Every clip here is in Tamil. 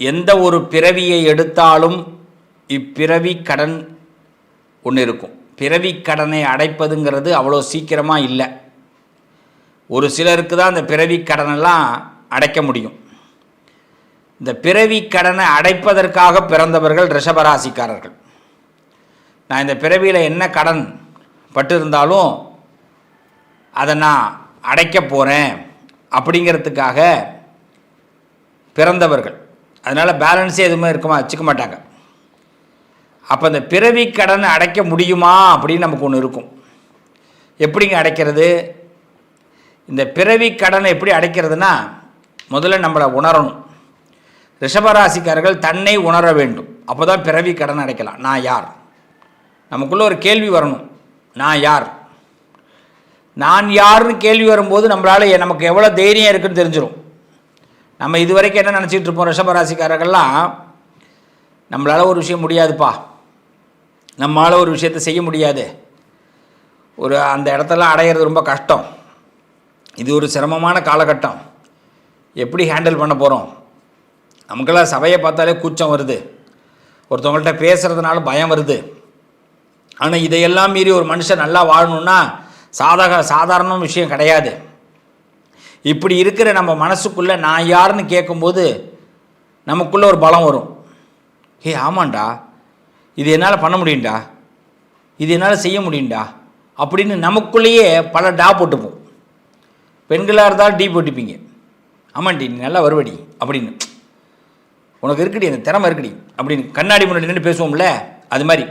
எந்த ஒரு பிறவியை எடுத்தாலும் இப்பிறவி கடன் ஒன்று இருக்கும். பிறவி கடனை அடைப்பதுங்கிறது அவ்வளோ சீக்கிரமாக இல்லை. ஒரு சிலருக்கு தான் அந்த பிறவி கடனெல்லாம் அடைக்க முடியும். இந்த பிறவி கடனை அடைப்பதற்காக பிறந்தவர்கள் ரிஷபராசிக்காரர்கள். நான் இந்த பிறவியில் என்ன கடன் பட்டிருந்தாலும் அதை நான் அடைக்க போகிறேன் அப்படிங்கிறதுக்காக பிறந்தவர்கள். அதனால் பேலன்ஸே எதுவுமே இருக்குமா வச்சுக்க மாட்டாங்க. அப்போ இந்த பிறவி கடனை அடைக்க முடியுமா அப்படின்னு நமக்கு ஒன்று இருக்கும். எப்படிங்க அடைக்கிறது? இந்த பிறவி கடனை எப்படி அடைக்கிறதுனா முதல்ல நம்மளை உணரணும். ரிஷபராசிக்காரர்கள் தன்னை உணர வேண்டும். அப்போ தான் பிறவி கடன் அடைக்கலாம். நான் யார்? நமக்குள்ளே ஒரு கேள்வி வரணும். நான் யார்? நான் யாருன்னு கேள்வி வரும்போது நம்மளால் நமக்கு எவ்வளோ தைரியம் இருக்குன்னு தெரிஞ்சிடும் நம்ம இது வரைக்கும் என்ன நினச்சிட்டு இருப்போம் ரிஷபராசிக்காரர்கள்லாம் நம்மளால் ஒரு விஷயம் முடியாதுப்பா. நம்மளால் ஒரு விஷயத்தை செய்ய முடியாது. ஒரு அந்த இடத்தெல்லாம் அடையிறது ரொம்ப கஷ்டம். இது ஒரு சிரமமான காலகட்டம். எப்படி ஹேண்டில் பண்ண போகிறோம் நமக்கெல்லாம் சபையை பார்த்தாலே கூச்சம் வருது. ஒருத்தவங்கள்ட்ட பேசுகிறதுனால பயம் வருது. ஆனால் இதையெல்லாம் மீறி ஒரு மனுஷன் நல்லா வாழணுன்னா சாதக சாதாரண விஷயம் கிடையாது. இப்படி இருக்கிற நம்ம மனசுக்குள்ளே நான் யாருன்னு கேட்கும்போது நமக்குள்ளே ஒரு பலம் வரும். ஏ ஆமாண்டா. இது என்னால் பண்ண முடியும்டா. இது என்னால் செய்ய முடியும்டா. அப்படின்னு நமக்குள்ளேயே பல டா போட்டுப்போம். பெண்களாக இருந்தாலும் டீ போட்டுப்பீங்க. ஆமாண்டி நீ நல்லா வருவடி அப்படின்னு. உனக்கு இருக்குடி அந்த திறமை இருக்குடி அப்படின்னு கண்ணாடி முன்னாடி நின்று பேசுவோம்ல அது மாதிரி.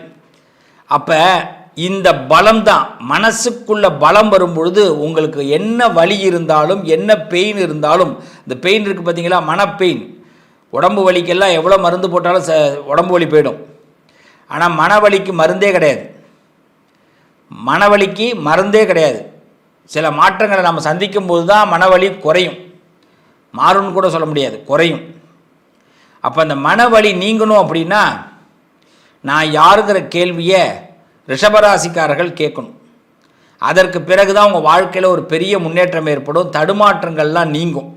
அப்போ இந்த பலம் தான் மனசுக்குள்ள பலம் வரும்பொழுது உங்களுக்கு என்ன வலி இருந்தாலும் என்ன பெயின் இருந்தாலும் இந்த பெயின் இருக்குது பார்த்தீங்களா? மனப்பெயின். உடம்பு வலிக்கெல்லாம் எவ்வளோ மருந்து போட்டாலும் ச உடம்பு வலி போயிடும். ஆனால் மனவலிக்கு மருந்தே கிடையாது. மனவலிக்கு மருந்தே கிடையாது. சில மாற்றங்களை நம்ம சந்திக்கும் போது தான் மனவலி குறையும். மாறும்னு கூட சொல்ல முடியாது. குறையும். அப்போ அந்த மனவலி நீங்கணும் அப்படின்னா நான் யாருங்கிற கேள்வியை ரிஷபராசிக்காரர்கள் கேட்கணும். அதற்கு பிறகு தான் உங்கள் வாழ்க்கையில் ஒரு பெரிய முன்னேற்றம் ஏற்படும் தடுமாற்றங்கள்லாம் நீங்கும்.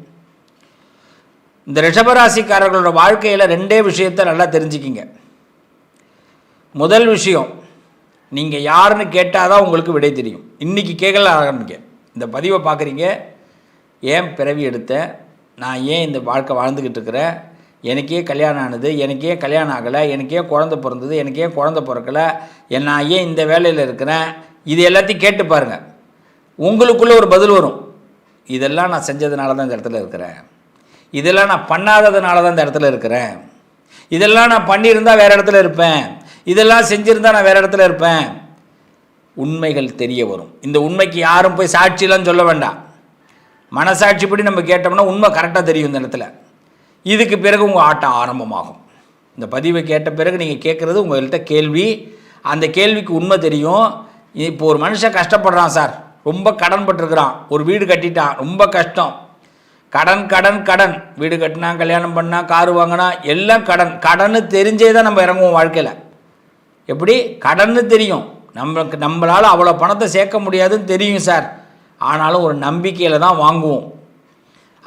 இந்த ரிஷபராசிக்காரர்களோட வாழ்க்கையில் ரெண்டே விஷயத்தை நல்லா தெரிஞ்சுக்கிங்க. முதல் விஷயம் நீங்கள் யாருன்னு கேட்டால் தான் உங்களுக்கு விடை தெரியும். இன்றைக்கி கேட்கல ஆரம்பிங்க. இந்த பதிவை பார்க்குறீங்க. ஏன் பிறவி எடுத்தேன் நான் ஏன் இந்த வாழ்க்கை வாழ்ந்துக்கிட்டு இருக்கிறேன்? எனக்கே கல்யாணம் ஆனது எனக்கே கல்யாணம் ஆகலை எனக்கே குழந்த பிறந்தது எனக்கே குழந்த பிறக்கலை நான் ஏன் இந்த வேலையில் இருக்கிறேன்? இது எல்லாத்தையும் கேட்டு பாருங்கள் உங்களுக்குள்ளே ஒரு பதில் வரும். இதெல்லாம் நான் செஞ்சதுனால தான் இந்த இடத்துல இருக்கிறேன். இதெல்லாம் நான் பண்ணாததுனால தான் இந்த இடத்துல இருக்கிறேன். இதெல்லாம் நான் பண்ணியிருந்தால் வேறு இடத்துல இருப்பேன். இதெல்லாம் செஞ்சுருந்தா நான் வேறு இடத்துல இருப்பேன். உண்மைகள் தெரிய வரும். இந்த உண்மைக்கு யாரும் போய் சாட்சியெல்லாம் சொல்ல வேண்டாம். மனசாட்சிப்படி நம்ம கேட்டோம்னா உண்மை கரெக்டாக தெரியும் இந்த இடத்துல. இதுக்கு பிறகு உங்கள் ஆட்டம் ஆரம்பமாகும். இந்த பதிவை கேட்ட பிறகு நீங்கள் கேட்குறது உங்கள்கிட்ட கேள்வி. அந்த கேள்விக்கு உண்மை தெரியும். இப்போ ஒரு மனுஷன் கஷ்டப்படுறான் சார். ரொம்ப கடன் பட்டிருக்கிறான். ஒரு வீடு கட்டிட்டான். ரொம்ப கஷ்டம். கடன் கடன் கடன். வீடு கட்டினா கல்யாணம் பண்ணால் கார் வாங்கினா எல்லாம் கடன். கடன்னு தெரிஞ்சே தான் நம்ம இறங்குவோம் வாழ்க்கையில். எப்படி? கடன்னு தெரியும். நம்மளுக்கு நம்மளால் அவ்வளோ பணத்தை சேர்க்க முடியாதுன்னு தெரியும் சார். ஆனாலும் ஒரு நம்பிக்கையில் தான் வாங்குவோம்.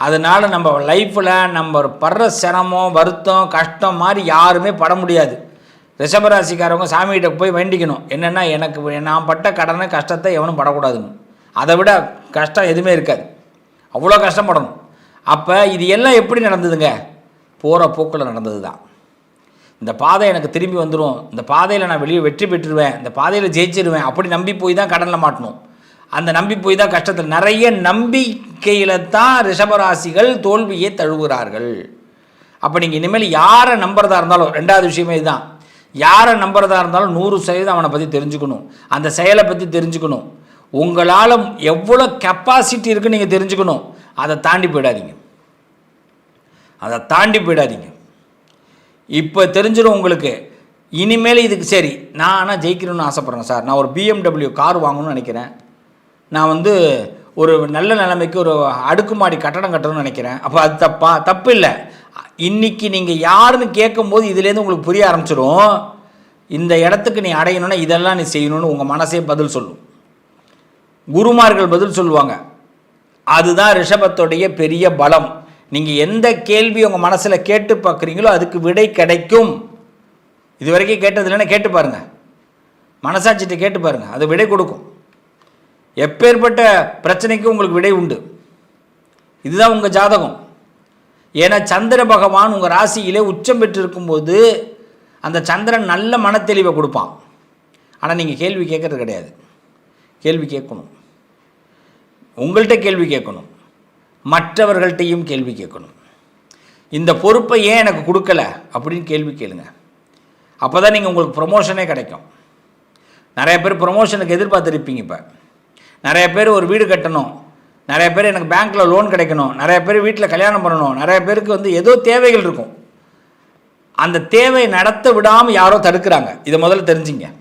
அதனால் நம்ம லைஃப்பில் நம்ம படுற சிரமம் வருத்தம் கஷ்டம் மாதிரி யாருமே பட முடியாது. ரிஷபராசிக்காரவங்க சாமிகிட்ட போய் வேண்டிக்கணும். என்னென்னா எனக்கு நான் பட்ட கடனை கஷ்டத்தை எவனும் படக்கூடாதுன்னு. அதை விட கஷ்டம் எதுவுமே இருக்காது. அவ்வளோ கஷ்டப்படணும். அப்போ இது எல்லாம் எப்படி நடந்ததுங்க? போகிற போக்கில் நடந்தது தான் இந்த பாதை எனக்கு திரும்பி வந்துடும் இந்த பாதையில் நான் வெளியே வெற்றி பெற்றுருவேன். இந்த பாதையில் ஜெயிச்சிருவேன். அப்படி நம்பி போய் தான் கடனில் மாட்டணும். அந்த நம்பி போய் தான் கஷ்டத்தில். நிறைய நம்பிக்கையில் தான் ரிஷபராசிகள் தோல்வியை தழுவுகிறார்கள். அப்போ நீங்கள் இனிமேல் யாரை நம்புறதா இருந்தாலும் ரெண்டாவது விஷயமே இதுதான். யாரை நம்புறதா இருந்தாலும் நூறு சதவீதம் அவனை பற்றி தெரிஞ்சுக்கணும். அந்த செயலை பற்றி தெரிஞ்சுக்கணும். உங்களால் எவ்வளோ கெப்பாசிட்டி இருக்குன்னு நீங்கள் தெரிஞ்சுக்கணும். அதை தாண்டி போயிடாதீங்க. அதை தாண்டி போயிடாதீங்க. இப்போ தெரிஞ்சிடும் உங்களுக்கு. இனிமேல் இதுக்கு சரி நான் ஆனால் ஜெயிக்கணும்னு ஆசைப்பட்றேன் சார். நான் ஒரு பிஎம்டபிள்யூ கார் வாங்கணும்னு நினைக்கிறேன். நான் வந்து ஒரு நல்ல நிலைமைக்கு ஒரு அடுக்குமாடி கட்டடம் கட்டணும்னு நினைக்கிறேன். அப்போ அது தப்பா? தப்பு இல்லை. இன்றைக்கி நீங்கள் யாருன்னு கேட்கும்போது இதுலேருந்து உங்களுக்கு புரிய ஆரம்பிச்சிடும் இந்த இடத்துக்கு நீ அடையணும்னா இதெல்லாம் நீ செய்யணும்னு உங்கள் மனசே பதில் சொல்லும். குருமார்கள் பதில் சொல்லுவாங்க. அதுதான் ரிஷபத்துடைய பெரிய பலம். நீங்கள் எந்த கேள்வி உங்கள் மனசில் கேட்டு பார்க்குறீங்களோ அதுக்கு விடை கிடைக்கும். இது வரைக்கும் கேட்டது இல்லைன்னா கேட்டு பாருங்கள் மனசாட்சிட்டு கேட்டு பாருங்கள் அது விடை கொடுக்கும். எப்பேற்பட்ட பிரச்சனைக்கும் உங்களுக்கு விடை உண்டு. இதுதான் உங்கள் ஜாதகம். ஏன்னா சந்திர பகவான் உங்கள் ராசியிலே உச்சம் பெற்றிருக்கும்போது அந்த சந்திரன் நல்ல மனத்தெளிவை கொடுப்பான். ஆனால் நீங்கள் கேள்வி கேட்குறது கிடையாது. கேள்வி கேட்கணும். உங்கள்கிட்ட கேள்வி கேட்கணும். மற்றவர்கள்ட்டையும் கேள்வி கேட்கணும். இந்த பொறுப்பை ஏன் எனக்கு கொடுக்கல? அப்படின்னு கேள்வி கேளுங்க. அப்போ தான் நீங்கள் உங்களுக்கு ப்ரொமோஷனே கிடைக்கும். நிறைய பேர் ப்ரொமோஷனுக்கு எதிர்பார்த்துருப்பீங்க இப்போ. நிறைய பேர் ஒரு வீடு கட்டணும். நிறைய பேர் எனக்கு பேங்க்கில் லோன் கிடைக்கணும். நிறைய பேர் வீட்டில் கல்யாணம் பண்ணணும். நிறைய பேருக்கு வந்து ஏதோ தேவைகள் இருக்கும். அந்த தேவை நடத்த விடாமல் யாரோ தடுக்கிறாங்க. இதை முதல்ல தெரிஞ்சுங்க.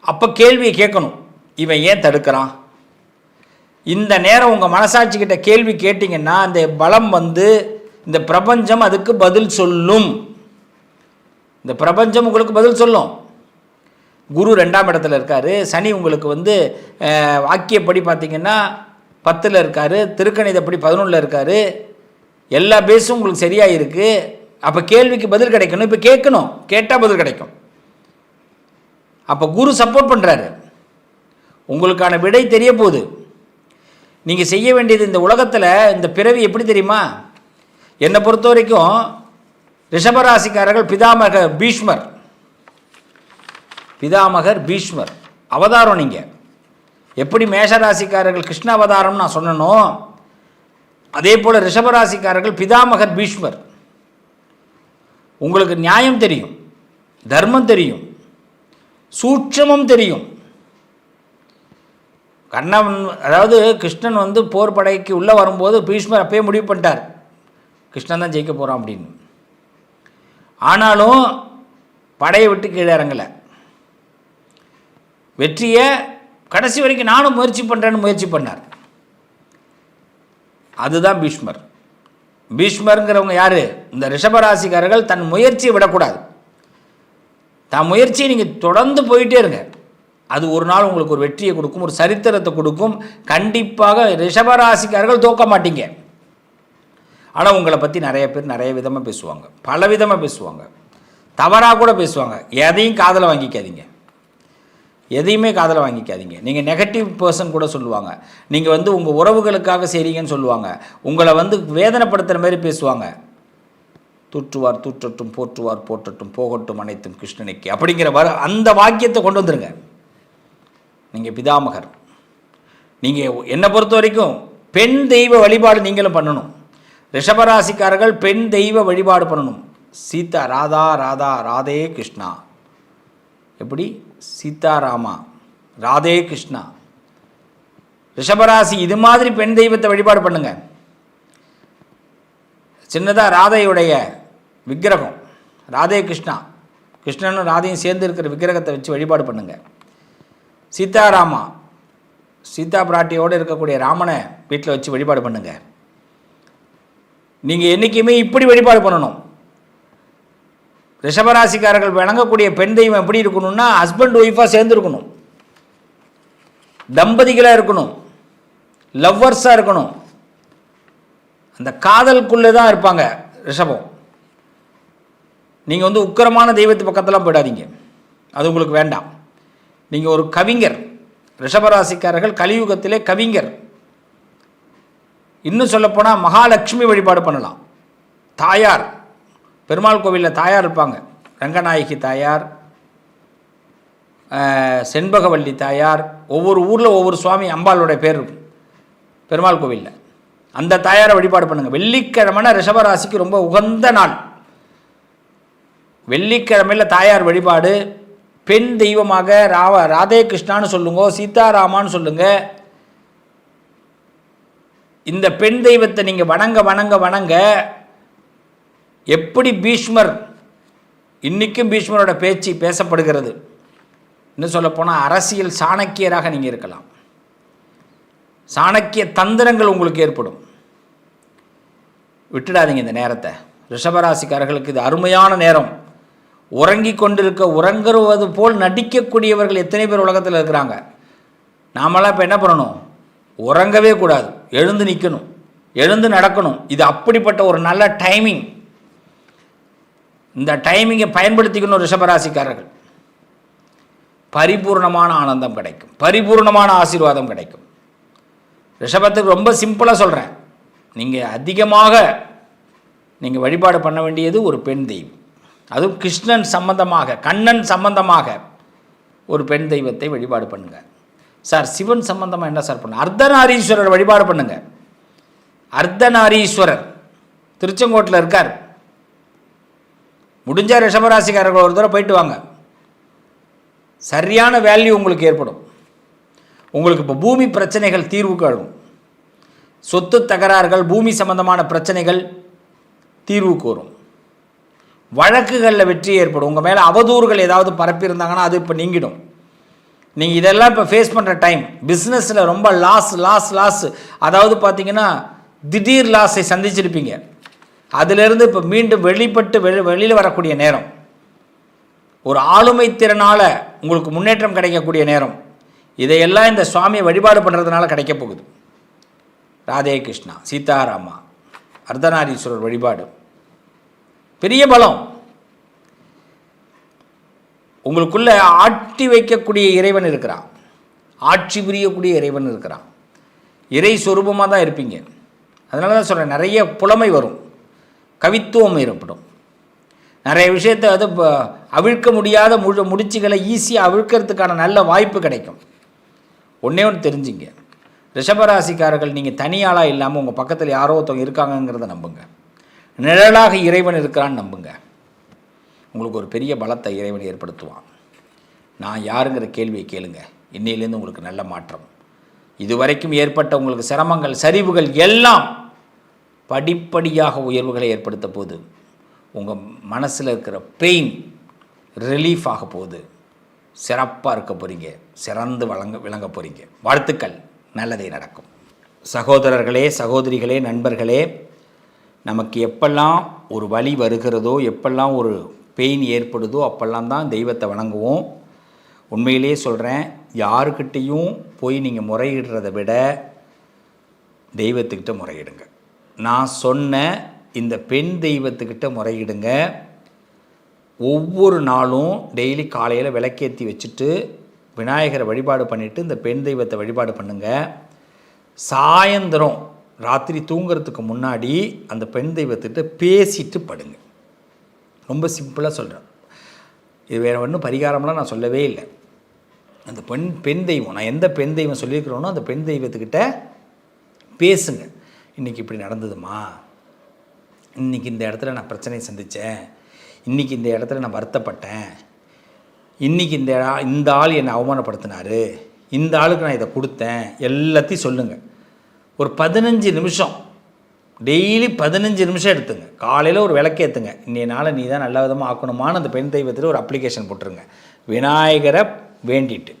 அப்போ கேள்வியை கேட்கணும். இவன் ஏன் தடுக்கிறான்? இந்த நேரம் உங்கள் மனசாட்சிக்கிட்ட கேள்வி கேட்டிங்கன்னா அந்த பலம் வந்து இந்த பிரபஞ்சம் அதுக்கு பதில் சொல்லும். இந்த பிரபஞ்சம் உங்களுக்கு பதில் சொல்லும். குரு ரெண்டாம் இடத்துல இருக்கார். சனி உங்களுக்கு வந்து வாக்கியப்படி பார்த்தீங்கன்னா பத்தில் இருக்கார். திருக்கணிதப்படி பதினொன்றில் இருக்கார். எல்லா பேஸும் உங்களுக்கு சரியாக இருக்குது அப்போ கேள்விக்கு பதில் கிடைக்கணும். இப்போ கேட்கணும். கேட்டால் பதில் கிடைக்கும். அப்போ குரு சப்போர்ட் பண்ணுறாரு உங்களுக்கான விடை தெரிய போகுது. நீங்கள் செய்ய வேண்டியது இந்த உலகத்தில் இந்த பிறவி எப்படி தெரியுமா? என்னை பொறுத்த வரைக்கும் ரிஷபராசிக்காரர்கள் பிதாமக பீஷ்மர். பிதாமகர் பீஷ்மர். அவதாரம் நீங்கள் எப்படி மேஷராசிக்காரர்கள் கிருஷ்ண அவதாரம் நான் சொன்னனோ அதே போல் ரிஷபராசிக்காரர்கள் பிதாமகர் பீஷ்மர். உங்களுக்கு நியாயம் தெரியும் தர்மம் தெரியும் சூட்சமம் தெரியும். கண்ணன் அதாவது கிருஷ்ணன் வந்து போர் படைக்கு உள்ளே வரும்போது பீஷ்மர் அப்பயே முடிவு பண்ணிட்டார். கிருஷ்ணன் தான் ஜெயிக்க போகிறான் அப்படின்னு. ஆனாலும் படையை விட்டு கீழே இறங்கலை. வெற்றியை கடைசி வரைக்கும் நானும் முயற்சி பண்ணுறேன்னு முயற்சி பண்ணார். அதுதான் பீஷ்மர். பீஷ்மருங்கிறவங்க யார்? இந்த ரிஷபராசிக்காரர்கள் தன் முயற்சியை விடக்கூடாது. தன் முயற்சியை நீங்கள் தொடர்ந்து போயிட்டே இருங்க. அது ஒரு நாள் உங்களுக்கு ஒரு வெற்றியை கொடுக்கும் ஒரு சரித்திரத்தை கொடுக்கும். கண்டிப்பாக ரிஷபராசிக்காரர்கள் தோக்க மாட்டீங்க. ஆனால் உங்களை பற்றி நிறைய பேர் நிறைய விதமாக பேசுவாங்க. பல விதமாக பேசுவாங்க. தவறாக கூட பேசுவாங்க. எதையும் காதில் வாங்கிக்காதீங்க. எதையுமே காதில் வாங்கிக்காதீங்க. நீங்கள் நெகட்டிவ் பர்சன் கூட சொல்லுவாங்க. நீங்கள் வந்து உங்கள் உறவுகளுக்காக செய்கிறீங்கன்னு சொல்லுவாங்க. உங்களை வந்து வேதனைப்படுத்துகிற மாதிரி பேசுவாங்க. தூற்றுவார் தூற்றட்டும் போற்றுவார் போற்றட்டும் போகட்டும் அனைத்தும் கிருஷ்ணனுக்கு அப்படிங்கிற வர அந்த வாக்கியத்தை கொண்டு வந்துருங்க. நீங்கள் பிதாமகர். நீங்கள் என்னை பொறுத்த வரைக்கும் பெண் தெய்வ வழிபாடு நீங்களும் பண்ணணும். ரிஷபராசிக்காரர்கள் பெண் தெய்வ வழிபாடு பண்ணணும். சீதா ராதா ராதா ராதே கிருஷ்ணா. எப்படி? சீதாராமா ராதே கிருஷ்ணா. ரிஷபராசி இது மாதிரி பெண் தெய்வத்தை வழிபாடு பண்ணுங்க. சின்னதாக ராதையுடைய விக்கிரகம் ராதே கிருஷ்ணா. கிருஷ்ணனும் ராதையும் சேர்ந்து இருக்கிற விக்கிரகத்தை வச்சு வழிபாடு பண்ணுங்க. சீதாராமா சீதா பிராட்டியோடு இருக்கக்கூடிய ராமனை வீட்டில் வச்சு வழிபாடு பண்ணுங்க. நீங்கள் என்றைக்குமே இப்படி வழிபாடு பண்ணணும். ரிஷபராசிக்காரர்கள் விளங்கக்கூடிய பெண் தெய்வம் எப்படி இருக்கணும்னா ஹஸ்பண்ட் ஒய்ஃபாக சேர்ந்துருக்கணும். தம்பதிகளாக இருக்கணும். லவ்வர்ஸாக இருக்கணும். அந்த காதலுக்குள்ளே தான் இருப்பாங்க ரிஷபம். நீங்கள் வந்து உக்கிரமான தெய்வத்து பக்கத்தெல்லாம் போயிடாதீங்க. அது உங்களுக்கு வேண்டாம். நீங்கள் ஒரு கவிஞர். ரிஷபராசிக்காரர்கள் கலியுகத்திலே கவிஞர். இன்னும் சொல்லப்போனால் மகாலட்சுமி வழிபாடு பண்ணலாம். தாயார். பெருமாள் கோவிலில் தாயார் இருப்பாங்க. ரங்கநாயகி தாயார் செண்பகவல்லி தாயார் ஒவ்வொரு ஊரில் ஒவ்வொரு சுவாமி அம்பாளுடைய பேர் இருக்கும். பெருமாள் கோவிலில். அந்த தாயாரை வழிபாடு பண்ணுங்கள் வெள்ளிக்கிழமைனா ரிஷபராசிக்கு ரொம்ப உகந்த நாள். வெள்ளிக்கிழமையில் தாயார் வழிபாடு. பெண் தெய்வமாக ராவ ராதே கிருஷ்ணான்னு சொல்லுங்க சீதாராமான்னு சொல்லுங்கள் இந்த பெண் தெய்வத்தை நீங்கள் வணங்க வணங்க வணங்க எப்படி பீஷ்மர் இன்றைக்கும் பீஷ்மரோட பேச்சு பேசப்படுகிறது? இன்னும் சொல்லப்போனால் அரசியல் சாணக்கியராக நீங்கள் இருக்கலாம். சாணக்கிய தந்திரங்கள் உங்களுக்கு ஏற்படும். விட்டுடாதீங்க இந்த நேரத்தை. ரிஷபராசிக்காரர்களுக்கு இது அருமையான நேரம். உறங்கி கொண்டிருக்க உறங்குவது போல் நடிக்கக்கூடியவர்கள் எத்தனை பேர் உலகத்தில் இருக்கிறாங்க? நாமெல்லாம் இப்போ என்ன பண்ணணும்? உறங்கவே கூடாது. எழுந்து நிற்கணும் எழுந்து நடக்கணும். இது அப்படிப்பட்ட ஒரு நல்ல டைமிங் இந்த டைமிங்கை பயன்படுத்திக்கணும் ரிஷபராசிக்காரர்கள். பரிபூர்ணமான ஆனந்தம் கிடைக்கும். பரிபூர்ணமான ஆசீர்வாதம் கிடைக்கும். ரிஷபத்துக்கு ரொம்ப சிம்பிளாக சொல்கிறேன் நீங்கள் அதிகமாக நீங்கள் வழிபாடு பண்ண வேண்டியது ஒரு பெண் தெய்வம். அதுவும் கிருஷ்ணன் சம்பந்தமாக கண்ணன் சம்பந்தமாக ஒரு பெண் தெய்வத்தை வழிபாடு பண்ணுங்க. சார் சிவன் சம்பந்தமாக என்ன சார் பண்ண அர்த்தநாரீஸ்வரர் வழிபாடு பண்ணுங்க. அர்த்தநாரீஸ்வரர் திருச்செங்கோட்டில் இருக்கார். முடிஞ்சால் ரிஷபராசிக்காரர்கள் ஒரு தடவை போயிட்டு வாங்க. சரியான வேல்யூ உங்களுக்கு ஏற்படும். உங்களுக்கு இப்போ பூமி பிரச்சனைகள் தீர்வு காணும். சொத்து தகராறுகள் பூமி சம்பந்தமான பிரச்சனைகள் தீர்வு கோரும் வழக்குகளில் வெற்றி ஏற்படும். உங்கள் மேலே அவதூறுகள் ஏதாவது பரப்பியிருந்தாங்கன்னா அது இப்போ நீங்கிடும். நீங்கள் இதெல்லாம் இப்போ ஃபேஸ் பண்ணுற டைம் பிஸ்னஸில் ரொம்ப லாஸ் லாஸ் லாஸ் அதாவது பார்த்தீங்கன்னா திடீர் லாஸை சந்திச்சிருப்பீங்க. அதிலிருந்து இப்போ மீண்டும் வெளிப்பட்டு வெளி வெளியில் வரக்கூடிய நேரம். ஒரு ஆளுமை திறனால் உங்களுக்கு முன்னேற்றம் கிடைக்கக்கூடிய நேரம். இதையெல்லாம் இந்த சுவாமியை வழிபாடு பண்ணுறதுனால கிடைக்க போகுது. ராதே கிருஷ்ணா சீதாராமா அர்த்தநாரீஸ்வரர் வழிபாடு. பெரிய பலம். உங்களுக்குள்ள ஆட்டி வைக்கக்கூடிய இறைவன் இருக்கிறான். ஆட்சி புரியக்கூடிய இறைவன் இருக்கிறான். இறை சொரூபமாக தான் இருப்பீங்க. அதனால தான் சொல்கிறேன் நிறைய புலமை வரும். கவித்துவம் ஏற்படும். நிறைய விஷயத்தை அது இப்போ அவிழ்க்க முடியாத முழு முடிச்சுகளை ஈஸியாக அவிழ்க்கிறதுக்கான நல்ல வாய்ப்பு கிடைக்கும். ஒன்றே ஒன்று தெரிஞ்சுங்க. ரிஷபராசிக்காரர்கள் நீங்கள் தனியாளாக இல்லாமல் உங்கள் பக்கத்தில் யாரோ ஒருத்தவங்க இருக்காங்கங்கிறத நம்புங்க. நிழலாக இறைவன் இருக்கிறான்னு நம்புங்க. உங்களுக்கு ஒரு பெரிய பலத்தை இறைவன் ஏற்படுத்துவான். நான் யாருங்கிற கேள்வியை கேளுங்க. இன்னையிலேருந்து உங்களுக்கு நல்ல மாற்றம். இதுவரைக்கும் ஏற்பட்ட உங்களுக்கு சிரமங்கள் சரிவுகள் எல்லாம் படிப்படியாக உயர்வுகளை ஏற்படுத்த போது உங்கள் மனசில் இருக்கிற பெயின் ரிலீஃப் ஆக போகுது. சிறப்பாக இருக்க போகிறீங்க சிறந்து வழங்க விளங்க போகிறீங்க வாழ்த்துக்கள். நல்லதே நடக்கும். சகோதரர்களே சகோதரிகளே நண்பர்களே நமக்கு எப்பெல்லாம் ஒரு வழி வருகிறதோ எப்பெல்லாம் ஒரு பெயின் ஏற்படுதோ அப்பெல்லாம் தான் தெய்வத்தை வணங்குவோம். உண்மையிலே சொல்கிறேன் யாருக்கிட்டேயும் போய் நீங்கள் முறையிடுறதை விட தெய்வத்துக்கிட்ட முறையிடுங்க. நான் சொன்ன இந்த பெண் தெய்வத்துக்கிட்ட முறையிடுங்க. ஒவ்வொரு நாளும் டெய்லி காலையில் விளக்கேற்றி வச்சுட்டு விநாயகரை வழிபாடு பண்ணிவிட்டு இந்த பெண் தெய்வத்தை வழிபாடு பண்ணுங்கள் சாயந்தரம் ராத்திரி தூங்குறதுக்கு முன்னாடி அந்த பெண் தெய்வத்திட்ட பேசிட்டு படுங்க. ரொம்ப சிம்பிளாக சொல்கிறேன் இது வேறு ஒன்றும் பரிகாரம்லாம் நான் சொல்லவே இல்லை. அந்த பெண் பெண் தெய்வம் நான் எந்த பெண் தெய்வம் சொல்லியிருக்கிறோனோ அந்த பெண் தெய்வத்துக்கிட்ட பேசுங்க. இன்றைக்கி இப்படி நடந்ததுமா? இன்றைக்கி இந்த இடத்துல நான் பிரச்சனையை சந்தித்தேன். இன்றைக்கி இந்த இடத்துல நான் வருத்தப்பட்டேன். இன்றைக்கி இந்த இந்த ஆள் என்னை அவமானப்படுத்தினாரு. இந்த ஆளுக்கு நான் இதை கொடுத்தேன். எல்லாத்தையும் சொல்லுங்கள் ஒரு பதினஞ்சு நிமிஷம் டெய்லி பதினஞ்சு நிமிஷம் எடுத்துங்க. காலையில் ஒரு விளக்கேற்றுங்க இன்னைய நாளை நீ தான் நல்ல விதமாக ஆக்கணுமான்னு அந்த பெண் தெய்வத்தில் ஒரு அப்ளிகேஷன் போட்டுருங்க. விநாயகரை வேண்டிட்டு.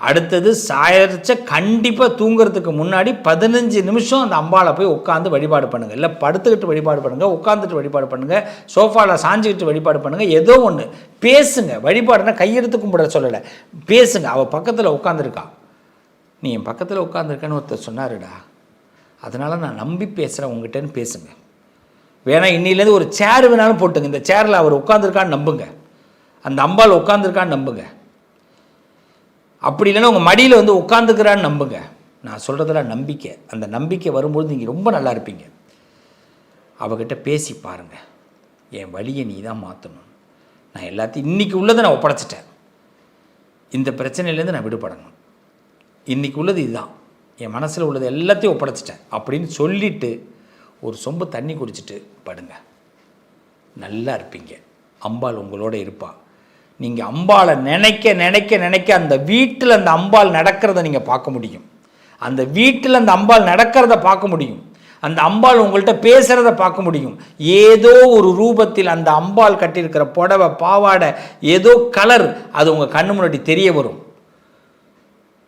அடுத்தது சாயரிச்ச கண்டிப்பாக தூங்குறதுக்கு முன்னாடி பதினஞ்சு நிமிஷம் அந்த அம்பாளை போய் உட்காந்து வழிபாடு பண்ணுங்கள் இல்லை படுத்துக்கிட்டு வழிபாடு பண்ணுங்கள் உட்காந்துட்டு வழிபாடு பண்ணுங்கள் சோஃபாவில் சாஞ்சிக்கிட்டு வழிபாடு பண்ணுங்கள் ஏதோ ஒன்று பேசுங்க. வழிபாடுனா கையெடுத்து கும்பிட சொல்லலை. பேசுங்க. அவள் பக்கத்தில் உட்காந்துருக்கா நீ என் பக்கத்தில் உட்காந்துருக்கேன்னு ஒருத்தர் சொன்னாருடா. அதனால் நான் நம்பி பேசுகிறேன் உங்ககிட்டன்னு பேசுங்க. வேணா இன்னிலேருந்து ஒரு சேர் வேணாலும் போட்டுங்க. இந்த சேரில் அவர் உட்காந்துருக்கான்னு நம்புங்க. அந்த அம்பாள் உட்காந்துருக்கான்னு நம்புங்க. அப்படி இல்லைன்னா உங்கள் மடியில் வந்து உட்காந்துக்கிறான்னு நம்புங்க. நான் சொல்கிறதெல்லாம் நம்பிக்கை. அந்த நம்பிக்கை வரும்போது நீங்கள் ரொம்ப நல்லா இருப்பீங்க. அவகிட்ட பேசி பாருங்கள் என் வழியை நீ தான் மாற்றணும் நான் எல்லாத்தையும் இன்றைக்கி உள்ளதை நான் ஒப்படைச்சிட்டேன். இந்த பிரச்சனையிலேருந்து நான் விடுபடணும். இன்றைக்கி உள்ளது இதுதான். என் மனசில் உள்ளது எல்லாத்தையும் ஒப்படைச்சிட்டேன். அப்படின்னு சொல்லிவிட்டு ஒரு சொம்பு தண்ணி குடிச்சிட்டு படுங்க. நல்லா இருப்பீங்க. அம்பாள் உங்களோட இருப்பாள் நீங்கள் அம்பாளை நினைக்க நினைக்க நினைக்க அந்த வீட்டில் அந்த அம்பாள் நடக்கிறத நீங்கள் பார்க்க முடியும். அந்த வீட்டில் அந்த அம்பாள் நடக்கிறத பார்க்க முடியும். அந்த அம்பாள் உங்கள்கிட்ட பேசுகிறத பார்க்க முடியும். ஏதோ ஒரு ரூபத்தில் அந்த அம்பாள் கட்டியிருக்கிற புடவை பாவாடை ஏதோ கலர் அது உங்கள் கண்ணு முன்னாடி தெரிய வரும்.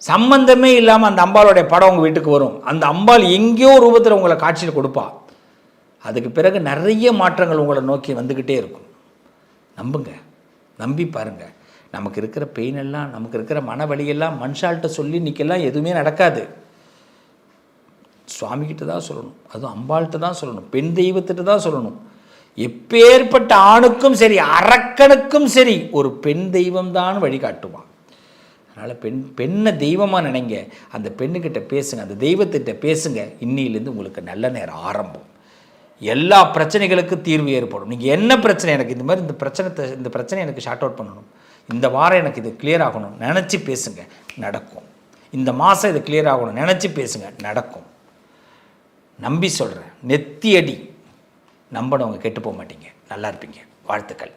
சம்பந்தமே இல்லாமல் அந்த அம்பாளுடைய படம் உங்கள் வீட்டுக்கு வரும். அந்த அம்பாள் எங்கேயோ ரூபத்தில் உங்களை காட்சியில் கொடுப்பா. அதுக்கு பிறகு நிறைய மாற்றங்கள் உங்களை நோக்கி வந்துக்கிட்டே இருக்கும். நம்புங்க. நம்பி பாருங்க. நமக்கு இருக்கிற பெயின் எல்லாம் நமக்கு இருக்கிற மன வலியெல்லாம் மனுஷால்கிட்ட சொல்லி இன்னைக்கெல்லாம் எதுவுமே நடக்காது. சுவாமிகிட்ட தான் சொல்லணும். அதுவும் அம்பாள்கிட்ட தான் சொல்லணும். பெண் தெய்வத்திட்ட தான் சொல்லணும். எப்பேற்பட்ட ஆணுக்கும் சரி அரக்கனுக்கும் சரி ஒரு பெண் தெய்வம் தான் வழிகாட்டுவான் அதனால் பெண் பெண்ணை தெய்வமாக நினைங்க. அந்த பெண்ணுக்கிட்ட பேசுங்க அந்த தெய்வத்திட்ட பேசுங்க. இன்னிலேருந்து உங்களுக்கு நல்ல நேரம் ஆரம்பம். எல்லா பிரச்சனைகளுக்கும் தீர்வு ஏற்படும். நீங்கள் என்ன பிரச்சனை எனக்கு இந்த மாதிரி இந்த பிரச்சனை இந்த பிரச்சனை எனக்கு ஷார்ட் அவுட் பண்ணணும். இந்த வாரம் எனக்கு இது கிளியர் ஆகணும். நினச்சி பேசுங்க. நடக்கும். இந்த மாதம் இது கிளியர் ஆகணும். நினச்சி பேசுங்க. நடக்கும். நம்பி சொல்கிறேன் நெத்தியடி. நம்பினவங்க கெட்டு போக மாட்டீங்க. நல்லா இருப்பீங்க. வாழ்த்துக்கள்.